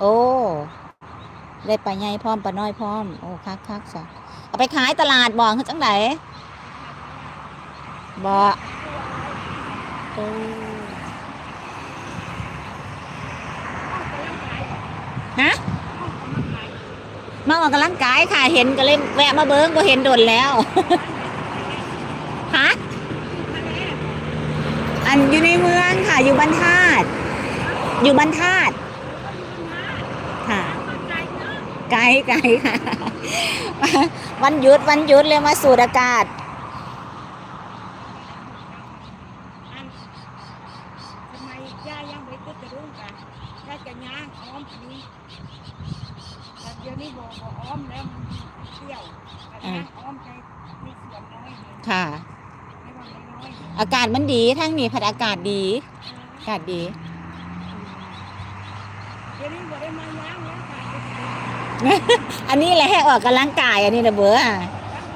โอ้ ได้ปลาใหญ่พร้อมปลาน้อยพร้อม โอ้คักคักจ้ะเอาไปขายตลาดบ่คือจังไดบ่โอ้ฮะมาออกกำลังกายค่ะ เห็นก็เลยแวะมาเบิ้งก็เห็นโดนแล้ว ฮะ อันอยู่ในเมืองค่ะ อยู่บ้านธาตุ อยู่บ้านธาตุค่ะ ไกลไกลค่ะ วันหยุดวันหยุดเลยมาสูดอากาศอันทำไมย่ายังไม่ตึกกระรุ่งกันย่าจะย่างอ้อมอันนี้แต่เดี๋ยวนี้บอกบอกอ้อมแล้วมันเที่ยวแต่ย่างอ้อมใจมีส่วนน้อยเดียวค่ะไม่ว่าน้อยๆอากาศมันดีทั้งนี้พัดอากาศดี อากาศดีเดี๋ยวนี้บอกได้มาย่างแล้วค่ะอันนี้แหละให้ออกกำลังกาย อันนี้นะเบอร์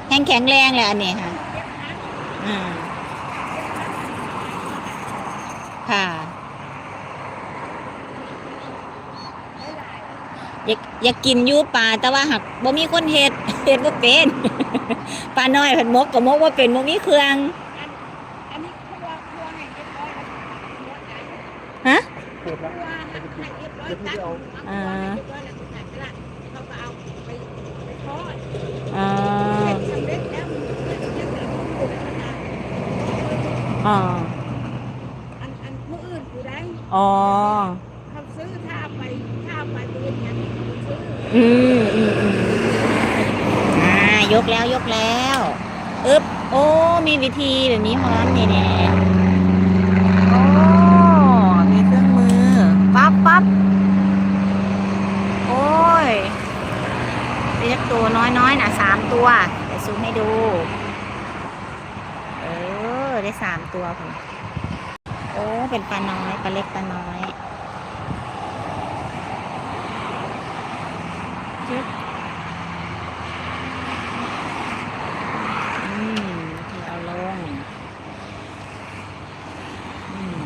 แข็งแข็งแรงเลยอันนี้ค่ะเก็บน้ำอืมค่ะหลายอยากอยากกินอยูปลาแต่ว่าหักบ่มีคนเฮ็ดเฮ็ดบ่เป็นปลาน้อยเพันมกก็มกว่าเป็นบ่มีเครื่องอันอันนี้ครัวครัวให้เรียบร้อยแล้วครัวไหนฮะครัวให้ เรียบร้อยตัดเอาครัวให้เรียบร้อยแล้วสุดท้ายก็ละเขาก็เอาไปไปทอดอ๋อเสร็จสำเร็จแล้วมันจะจะเหลือผู้ปลูกขนาดอ๋ออันอันผู้อื่นผู้ใดอ๋อเขาซื้อถ้าไปถ้าไปเป็นอย่างนี้เขาซื้ออืมอืมอืมอ่ายกแล้วยกแล้ว อึ๊บโอ้ มีวิธีแบบนี้พร้อมนี่เนี่ยโอ้มีเครื่องมือปั๊บปั๊บโอ้ ยเรียกตัวน้อยๆนะสามตัวเดี๋ยวซูมให้ดู เออ ได้สามตัวผมโอ้ เป็นปลาน้อยปลาเล็กปลาน้อยจึ๊บอืมเทเอาลงอืม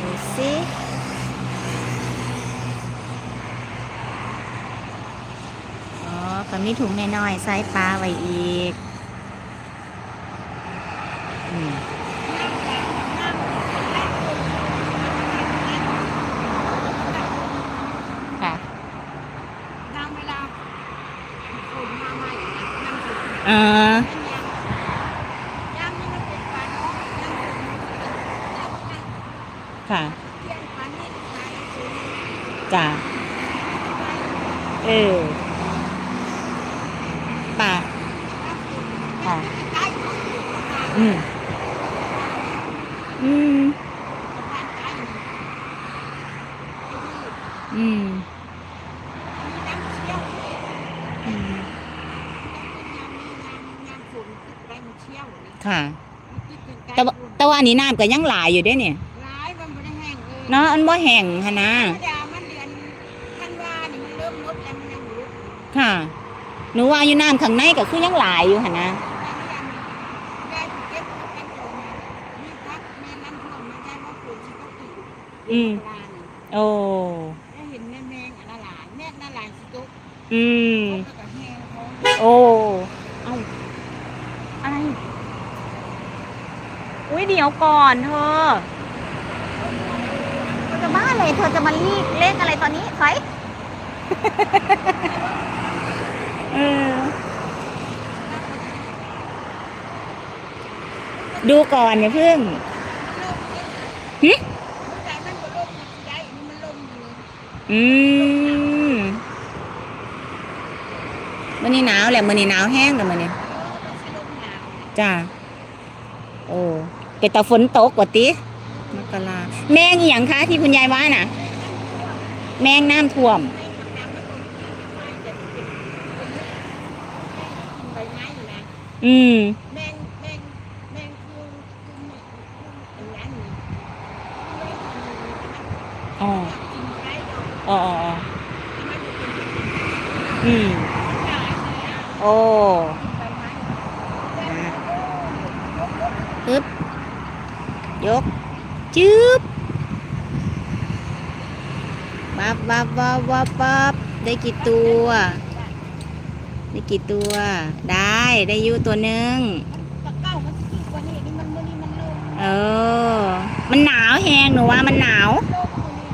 ดูสิอ๋อก็ มีถุงน้อยๆใส่ปลาไว้อีกอืมค่ะน้ำเวลาฝนมาใหม่น้ำฝนเออย่างนี่มันเป็นปลาน้อยย่างฝนค่ะเที่ยงปลานี่ปลาฝนจ้ะเออ ป่าค่ะใต้ของอืมอืมบ้านใต้อืมน้ำเชี่ยวอืมน้ำฝนแรงเชี่ยวนี่ค่ะแต่แต่ว่าแต่ว่าอันนี้น้ำก็ยังหลายอยู่เด้เนี่ยร้ายมันไม่ได้แห้งเลยเนาะอันบ่แห้งหะนะ หนูว่าอยู่น้ำข้างในก็คือยังหลายอยู่หะนะได้เก็บกันตรงมีพักมีน้ำท่วมมันได้มาปลูกที่ก็ปลูกอืมปลานี่โอ้ได้เห็นแม่แมงอันละหลายแม่น่าหลายสิตุกอืมเขาก็แห้งเขาโอ้เอ้าอะไรอุ้ยเดี๋ยวก่อนเธอเธอจะบ้าเลยเธอจะมาลีกเลขอะไรตอนนี้ถอยเออดูก่อนอย่าเพิ่งหึแต่มันก็ลมมันได้นี่มันลมอยู่อืมมันนี่หนาวแหละมันนี่หนาวแห้งกันมันนี่จ้าโอ้เป็นตาฝนตกกว่าติมกราแมงอย่างคะที่คุณยายว่าน่ะ แมงน้ำท่วม ใบไม้ อืม แมงแมงแมงคือคือแมงคืออันนั้นนี่อ๋อ กินได้ดอกอ๋ออ๋ออ๋อมันอยู่เป็นอืมหนาเลยอะโอ้ ใบไม้ปึ๊บปึ๊บปึ๊บ ยก จึ๊บวับวับวับวับวับได้กี่ตัว ได้กี่ตัว ได้ได้อยู่ตัวหนึ่งตะเก้ามันสิกว่านี้นี่มันมื้อนี้มันลงเออ มันหนาวแฮงหนูว่ามันหนาว ลงมื้อนี้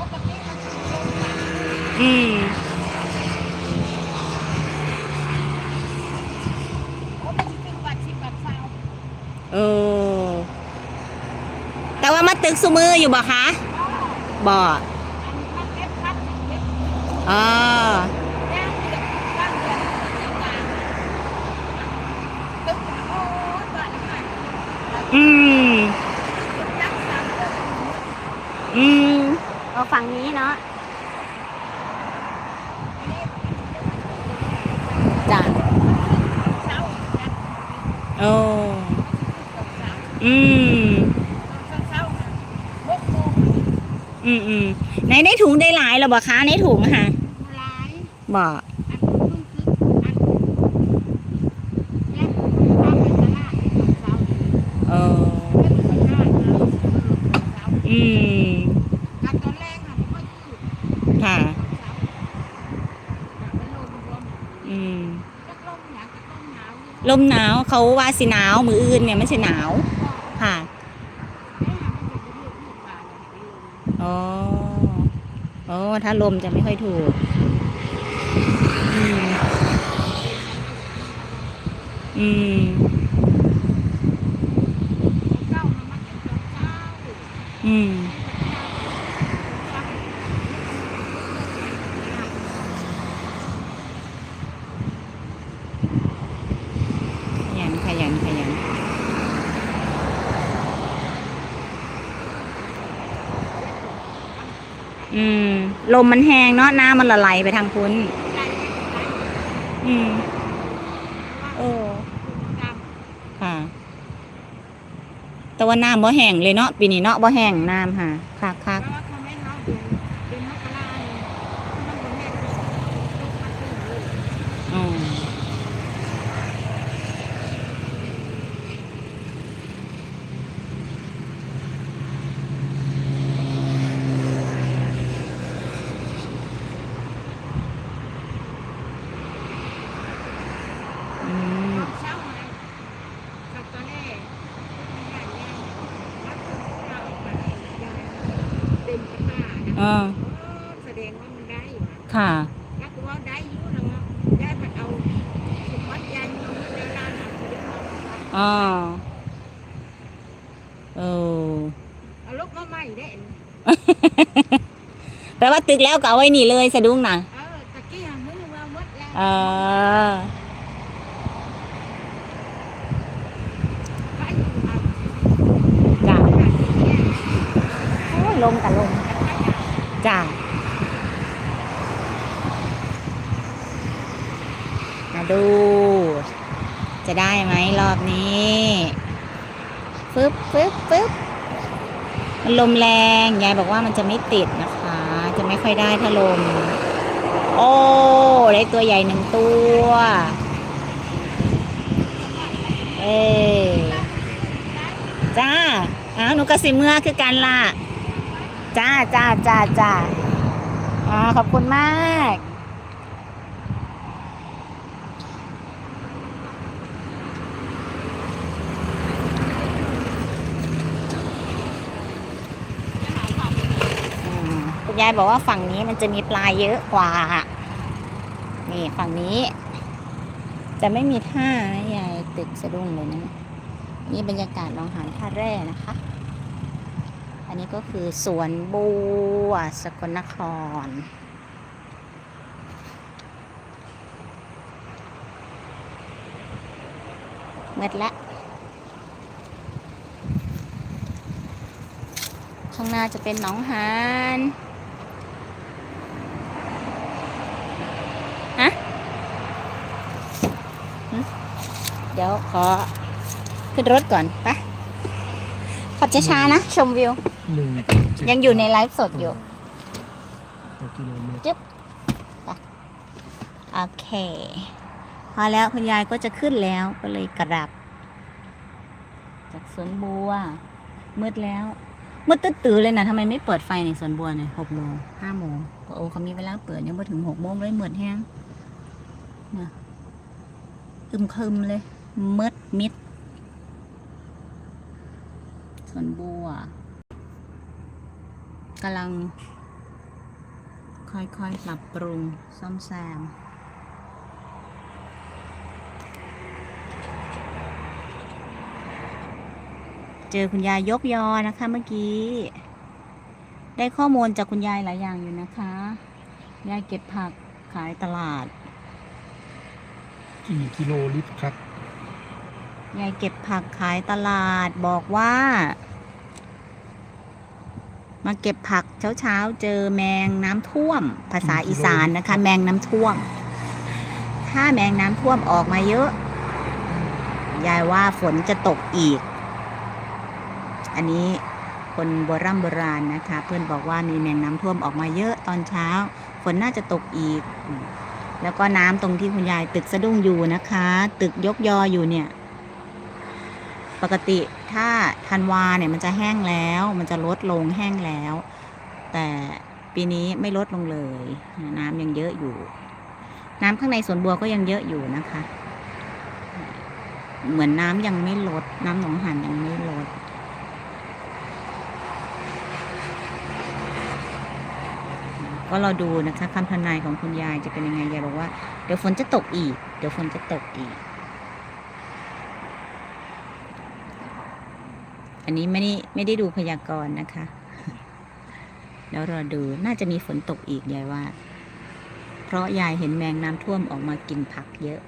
ปกติมันสิลงมาอืม โอ้มันสิถึงบาทสิบบาทสาวเออ แต่ว่ามาตึกสุมืออยู่บ่คะบ่อันพักเก็บพักเก็บอ๋อ แย่งเก็บบ้างเดือนกลางตึกโอ้ยบาทละบาท อืมยักษ์สามเดือนอืมเอาฝั่งนี้เนาะจ้ะเศร้ายักษ์โอ้ตกเศร้าอืมตอนเศร้าๆน่ะหกโมงอืมอืมในในถุงได้หลายหรอบ่คะในถุงค่ะหลายบ่ อันเพิ่งคืออันและข้าวไปตลาดเศร้า เอออืมการตอนแรกอะมันก็คือค่ะ อืม ลมหนาวเขาว่าสิหนาวมืออื่นเนี่ยมันสิหนาว ค่ะแม่มันจะเป็นลูกลูกปลาเนี่ยเป็นลมอ๋อโอ้ถ้าลมจะไม่ค่อยถูกอืม อืม เก้ามันมันเป็นตัวเก้า อืม ขยันขยันขยัน อืม ลมมันแห้งเนาะน้ำมันละลายไปทางพุ้น อืมโอ้ค่ะ แต่ว่าน้ำบ่แห้งเลยเนาะปีนี้เนาะบ่แห้งน้ำค่ะค่ะค่ะอ๋ออืม อ่าแสดงว่ามันได้ค่ะแล้วก็ว่าได้อยู่แล้วได้ผัดเอาสุวัดยันเอาเวลาหนักเดี๋ยวเอาอ๋อเออเอาลูกมาใหม่ได้แปลว่าตึกแล้วก็เอาไว้นี่เลยสะดุ้งนะเออตะกี้หามือว่าหมดแล้วเออไปอยู่เอาจ้ะหาที่แย่โอ้ยลมกับลม จ้ะมาดู จะได้ไหมรอบนี้ฟึบฟึบฟึบมันลมแรงยายบอกว่ามันจะไม่ติดนะคะ จะไม่ค่อยได้ถ้าลม โอ้ได้ตัวใหญ่หนึ่งตัว เอ้จ้าอ้าวหนูกระสิเมื่อคือกันล่ะ จ้าจ้าจ้าจ้าอ่าขอบคุณมาก คุณยายบอกว่าฝั่งนี้มันจะมีปลาเยอะกว่า นี่ฝั่งนี้ จะไม่มีท่านะยายตึกสะดุ้งเลยนะ นี่บรรยากาศหนองหานท่าแร่นะคะ อันนี้ก็คือสวนบัวสกลนคร เม็ดละ ข้างหน้าจะเป็นหนองหานฮะเดี๋ยวขอขึ้นรถก่อนไปะขับช้าๆนะ ชมวิว หนึ่งเจ็ดยังอยู่ในไลฟ์สดอยู่ ต่อกิโลเมตรโอเค พอแล้วคุณยายก็จะขึ้นแล้วก็เลยกลับ จากสวนบัว มืดแล้ว มืดตื้อตื่เลยนะทำไมไม่เปิดไฟในสวนบัวเนี่ยหกโมงห้าโมงโอ้เขามีเวลาเปิดยังไม่ถึงหกโมงเลยมืดแห้งนะอึมครึมเลยมืดมิดสวนบัว กำลัง ค่อยๆปรับปรุงซ่อมแซมเจอคุณยายยกยอนะคะเมื่อกี้ ได้ข้อมูลจากคุณยายหลายอย่างอยู่นะคะ ยายเก็บผักขายตลาด กี่กิโลลิตรครับ ยายเก็บผักขายตลาดบอกว่า มาเก็บผักเช้าๆ เจอแมงน้ำท่วม ภาษาอีสานนะคะ แมงน้ำท่วม ถ้าแมงน้ำท่วมออกมาเยอะ ยายว่าฝนจะตกอีก อันนี้คนโบราณโบราณนะคะ เพื่อนบอกว่ามีแมงน้ำท่วมออกมาเยอะตอนเช้า ฝนน่าจะตกอีกอืมแล้วก็น้ำตรงที่คุณยายตึกสะดุ้งอยู่นะคะ ตึกยกยออยู่เนี่ย ปกติ ถ้าธันวาเนี่ยมันจะแห้งแล้ว มันจะลดลงแห้งแล้ว แต่ปีนี้ไม่ลดลงเลย น้ำยังเยอะอยู่ น้ำข้างในสวนบัวก็ยังเยอะอยู่นะคะ เหมือนน้ำยังไม่ลด น้ำหนองหันยังไม่ลดก็เราดูนะคะคำทำนายของคุณยายจะเป็นยังไงยายบอกว่าเดี๋ยวฝนจะตกอีก เดี๋ยวฝนจะตกอีก อันนี้ไม่ได้ไม่ได้ดูพยากรณ์นะคะ แล้วรอดูน่าจะมีฝนตกอีกยายว่า เพราะยายเห็นแมงน้ำท่วมออกมากินผักเยอะ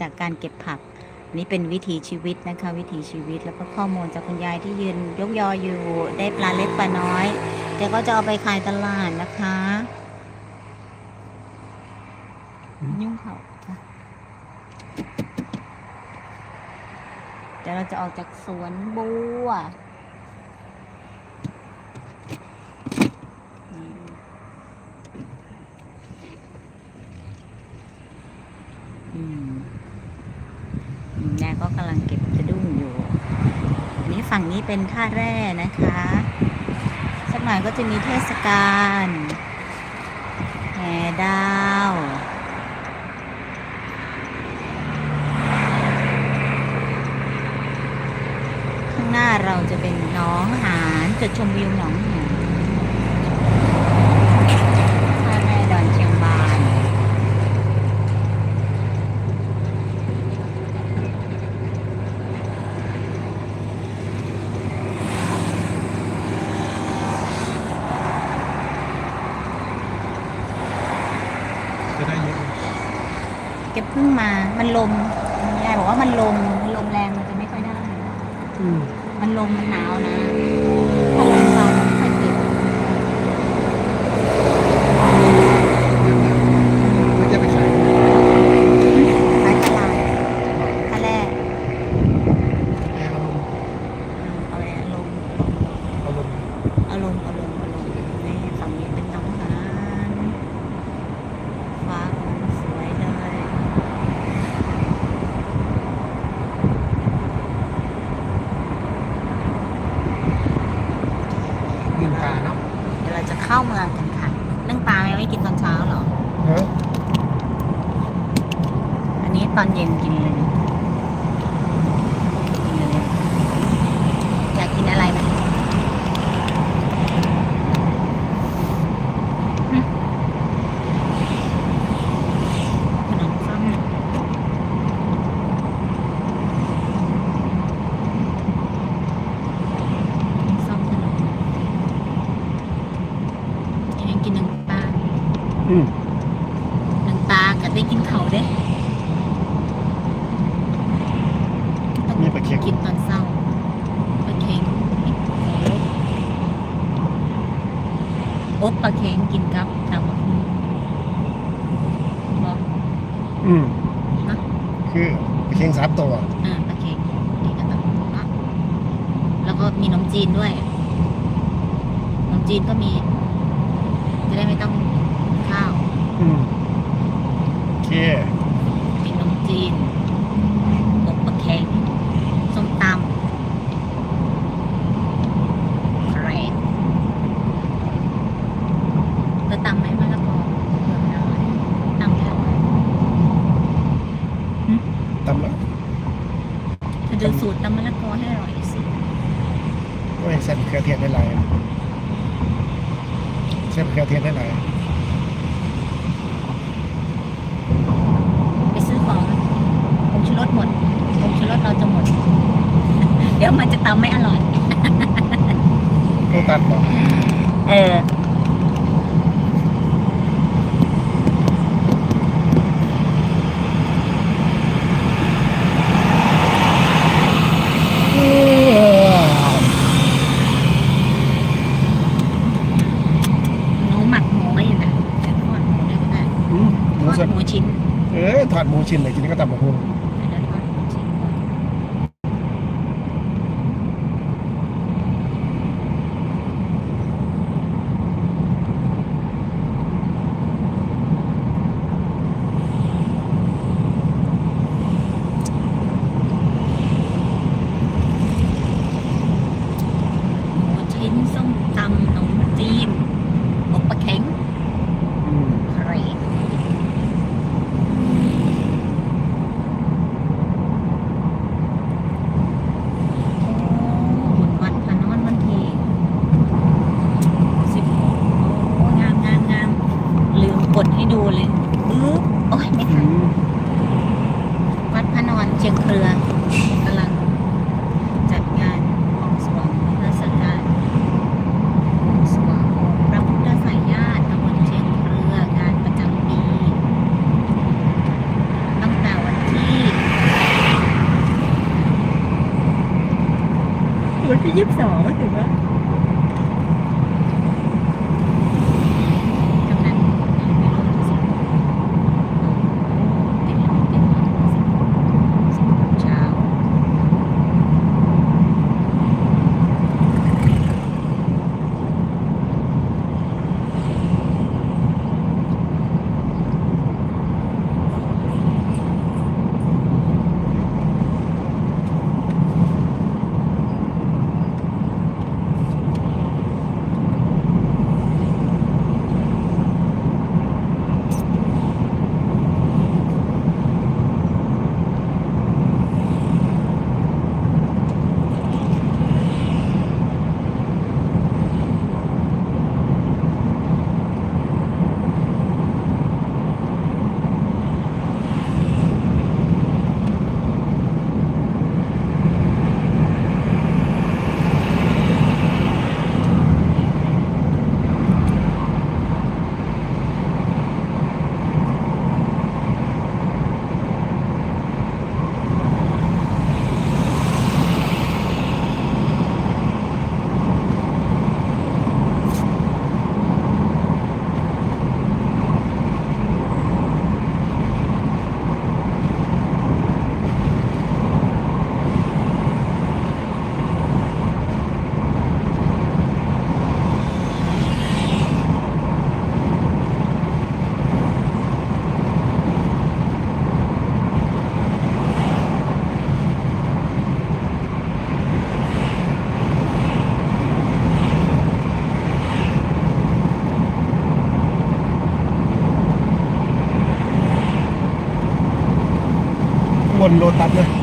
จากการเก็บผักอันนี่เป็นวิถีชีวิตนะคะ วิถีชีวิตแล้วก็ข้อมูลจากคุณยายที่ยืนยกยออยู่ ได้ปลาเล็กปลาน้อยแกก็จะเอาไปขายตลาดนะคะอืมยุ่งเขาจ้ะเดี๋ยวเราจะออกจากสวนบัวอืมอืมอืมยายก็กำลังเก็บกระดุ้งอยู่นนี้ฝั่งนี้เป็นท่าแร่นะคะ สักหน่อยก็จะมีเทศกาลแห่ดาว ข้างห น้าเราจะเป็นหน้องหานจุดชมวิวหนองหานท่าแร่ดอนเชียงบาน จะได้เยอะไหมเก็บเพิ่งมา มันลมยายบอกว่ามันลม ลมมันหนาวนะถ้าลมเบาไม่ค่อยเก็บ ไม่จะไปขาย ขายตลาดท่าแร่ แอร์อารมณ์ เอาอะไรอะลม อารมณ์ เอาลมเอาลมเอาลมนี่ฝั่งนี้เป็นน้องหานฟ้าสวยเลย เงินปลาเนาะ เดี๋ยวเราจะเข้าเมืองกันค่ะนึ่งปลาไม่กินตอนเช้าเหรอเอออันนี้ตอนเย็นกินเลยนะกินเลยอยากกินอะไรไหมหึขนมส้มส้มขนมยังกินหนึ่งปลา อืม หนึ่งปลากับได้กินเขาวเด้ต้อง มีปลาเค็ม กินตอนเศร้าปลาเค็ง อบปลาเค็งกินกับตำบักหุ่งบอกอืมนะคือเคียงสามตัว อ่าปลาเค็งกินกับตำบักหุ่งนะแล้วก็มีขนมจีนด้วยขนมจีนก็มี จะได้ไม่ต้องข้าว อืมโอเค ไม่เส่นะเขือเทียนได้ไรายใส่มะเขือเทียนได้ไรไปซื้อของผงชูรสหมดผงชูรสเราจะหมด เดี๋ยวมันจะตำไม่อร่อย โตตันบอก เออ ชินเลยทีนี้ก็จะ gitmiyor? โลตัสนะ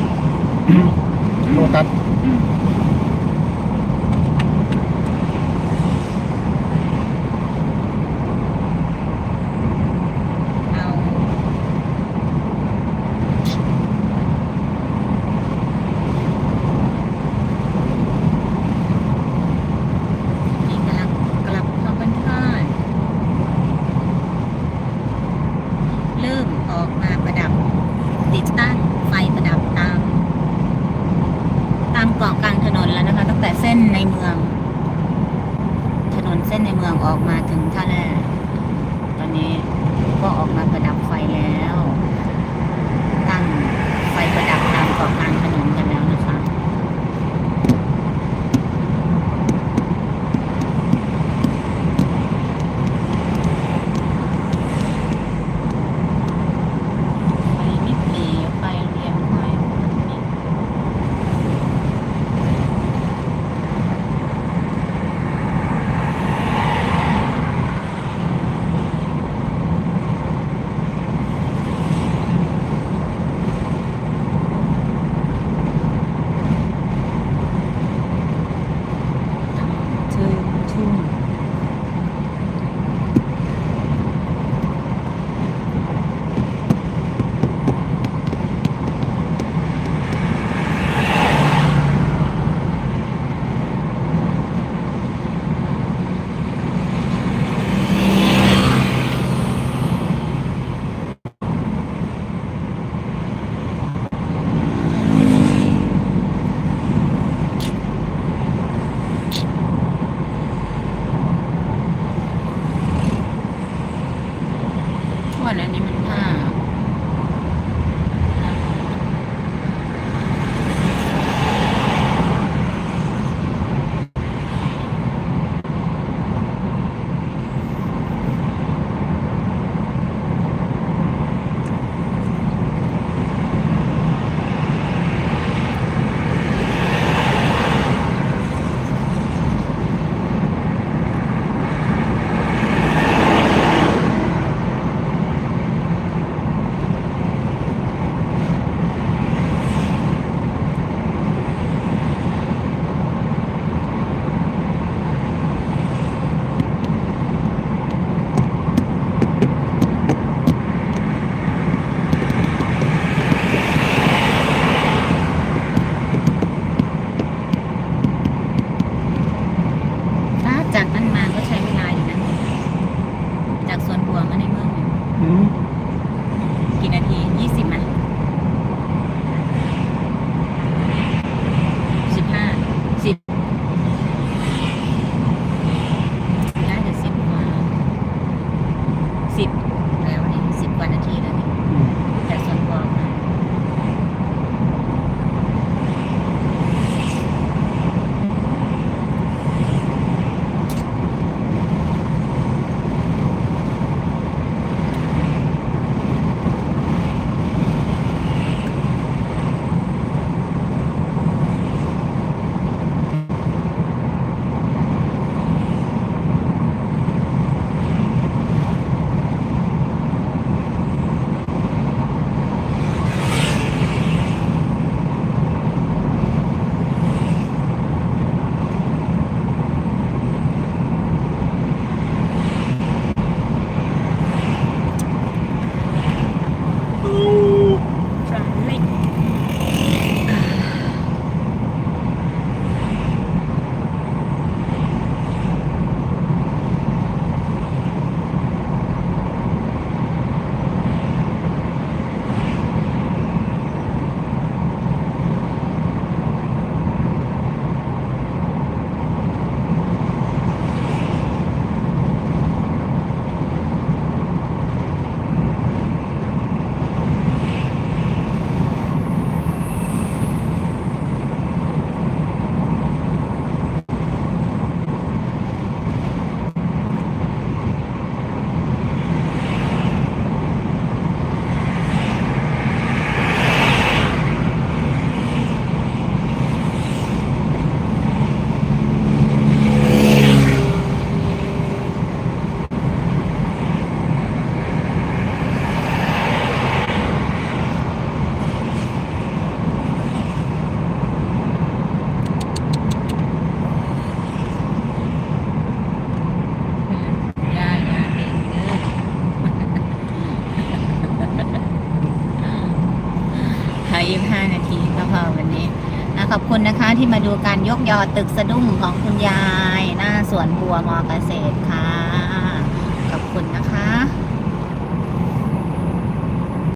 มาดูการยกยอตึกสะดุ้งของคุณยาย หน้าสวนบัวมอเกษตรค่ะ